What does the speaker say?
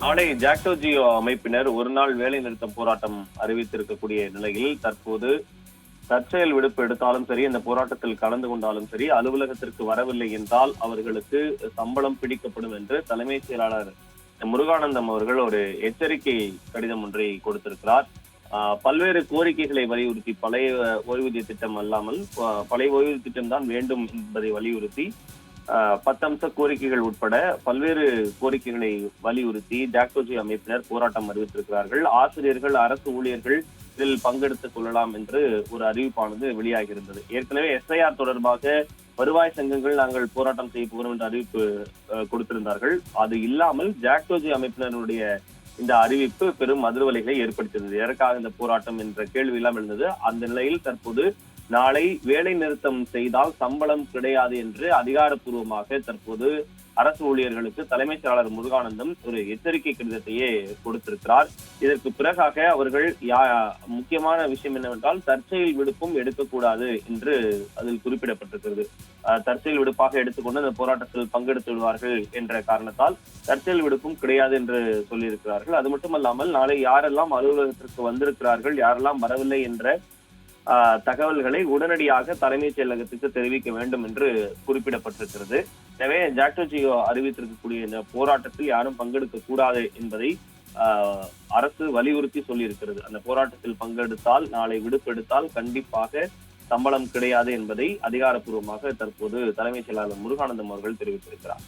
நாளை ஜாக்டோ ஜியோ அமைப்பினர் ஒரு நாள் வேலை நிறுத்தம் போராட்டம் அறிவித்திருக்கக்கூடிய நிலையில் தற்போது தற்செயல் விடுப்பு எடுத்தாலும் சரி இந்த போராட்டத்தில் கலந்து கொண்டாலும் சரி அலுவலகத்திற்கு வரவில்லை என்றால் அவர்களுக்கு சம்பளம் பிடிக்கப்படும் என்று தலைமைச் செயலாளர் முருகானந்தம் அவர்கள் ஒரு எச்சரிக்கை கடிதம் ஒன்றை கொடுத்திருக்கிறார். ஆஹ் பல்வேறு கோரிக்கைகளை வலியுறுத்தி பழைய ஓய்வூதிய திட்டம் அல்லாமல் பழைய ஓய்வூதிய திட்டம் தான் வேண்டும் என்பதை வலியுறுத்தி பத்து அம்ச கோரிக்கைகள் உட்பட பல்வேறு கோரிக்கைகளை வலியுறுத்தி ஜாக்டோஜி அமைப்பினர் போராட்டம் அறிவித்திருக்கிறார்கள். ஆசிரியர்கள் அரசு ஊழியர்கள் இதில் பங்கெடுத்துக் கொள்ளலாம் என்று ஒரு அறிவிப்பானது வெளியாகியிருந்தது. ஏற்கனவே எஸ்ஐஆர் தொடர்பாக வருவாய் சங்கங்கள் நாங்கள் போராட்டம் செய்ய போகிறோம் என்ற அறிவிப்பு கொடுத்திருந்தார்கள். அது இல்லாமல் ஜாக்டோஜி அமைப்பினருடைய இந்த அறிவிப்பு பெரும் அதிர்வலைகளை ஏற்படுத்தியது. எதற்காக இந்த போராட்டம் என்ற கேள்வி எல்லாம் இருந்தது. அந்த நிலையில் தற்போது நாளை வேலை நிறுத்தம் செய்தால் சம்பளம் கிடையாது என்று அதிகாரப்பூர்வமாக தற்போது அரசு ஊழியர்களுக்கு தலைமைச் செயலாளர் முருகானந்தம் ஒரு எச்சரிக்கை கடிதத்தையே கொடுத்திருக்கிறார். இதற்கு பிறகாக அவர்கள் யா- முக்கியமான விஷயம் என்னவென்றால் தற்செயல் விடுப்பும் எடுக்கக்கூடாது என்று அதில் குறிப்பிடப்பட்டிருக்கிறது. தற்செயல் விடுப்பாக எடுத்துக்கொண்டு அந்த போராட்டத்தில் பங்கெடுத்து விடுவார்கள் என்ற காரணத்தால் தற்செயல் விடுப்பும் கிடையாது என்று சொல்லியிருக்கிறார்கள். அது மட்டுமல்லாமல் நாளை யாரெல்லாம் அலுவலகத்திற்கு வந்திருக்கிறார்கள் யாரெல்லாம் வரவில்லை என்ற தகவல்களை உடனடியாக தலைமைச் செயலகத்துக்கு தெரிவிக்க வேண்டும் என்று குறிப்பிடப்பட்டிருக்கிறது. எனவே ஜாக்டோஜியோ அறிவித்திருக்கக்கூடிய இந்த போராட்டத்தில் யாரும் பங்கெடுக்க கூடாது என்பதை ஆஹ், அரசு வலியுறுத்தி சொல்லியிருக்கிறது. அந்த போராட்டத்தில் பங்கெடுத்தால் நாளை விடுப்பெடுத்தால் கண்டிப்பாக சம்பளம் கிடையாது என்பதை அதிகாரப்பூர்வமாக தற்போது தலைமைச் செயலாளர் முருகானந்தம் அவர்கள் தெரிவித்திருக்கிறார்.